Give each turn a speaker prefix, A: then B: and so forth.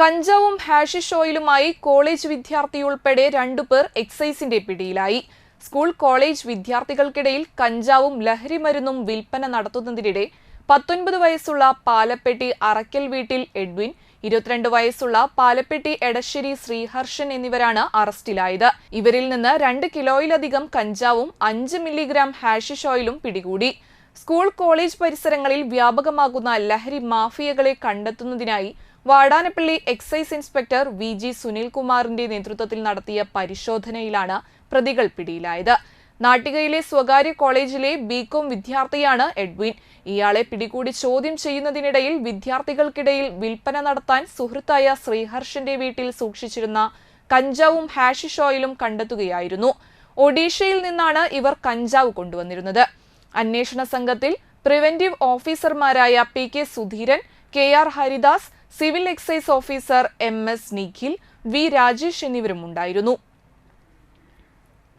A: കഞ്ചാവും hashish ഓയിലുമായി college വിദ്യാർത്ഥി ഉൾപ്പെടെ രണ്ടുപേർ എക്സൈസിന്റെ പിടിയിലായി. സ്കൂൾ കോളേജ് വിദ്യാർത്ഥികൾക്കിടയിൽ കഞ്ചാവും ലഹരിമരുന്നും വിൽപ്പന നടത്തുന്നതിനിടെ പത്തൊൻപത് വയസ്സുള്ള പാലപ്പെട്ടി അറക്കൽ വീട്ടിൽ എഡ്വിൻ ഇരുപത്തിരണ്ട് വയസ്സുള്ള പാലപ്പെട്ടി എടശ്ശേരി ശ്രീഹർഷൻ എന്നിവരാണ് അറസ്റ്റിലായത്. ഇവരിൽ നിന്ന് രണ്ട് കിലോയിലധികം കഞ്ചാവും അഞ്ച് മില്ലിഗ്രാം ഹാഷിഷ് ഓയിലും പിടികൂടി. സ്കൂൾ കോളേജ് പരിസരങ്ങളിൽ വ്യാപകമാകുന്ന ലഹരി മാഫിയകളെ കണ്ടെത്തുന്നതിനായി Vadanappally excise inspector V G സുനിൽകുമാറിന്റെ നേതൃത്വത്തിൽ നടത്തിയ പരിശോധനയിലാണ് പ്രതികൾ പിടിയിലായത്. നാട്ടികയിലെ സ്വകാര്യ കോളേജിലെ ബികോം വിദ്യാർത്ഥിയാണ് എഡ്വിൻ. ഇയാളെ പിടികൂടി ചോദ്യം ചെയ്യുന്നതിനിടയിൽ വിദ്യാർത്ഥികൾക്കിടയിൽ വിൽപ്പന നടത്താൻ സുഹൃത്തായ ശ്രീഹർഷന്റെ വീട്ടിൽ സൂക്ഷിച്ചിരുന്ന കഞ്ചാവും ഹാഷിഷ് ഓയിലും കണ്ടെത്തുകയായിരുന്നു. ഒഡീഷയിൽ നിന്നാണ് ഇവർ കഞ്ചാവ് കൊണ്ടുവന്നിരുന്നത്. അന്വേഷണ സംഘത്തിൽ പ്രിവന്റീവ് ഓഫീസർമാരായ P K Sudheeran K R Haridas civil excise officer M S Nikhil V Rajesh എന്നിവരും ഉണ്ടായിരുന്നു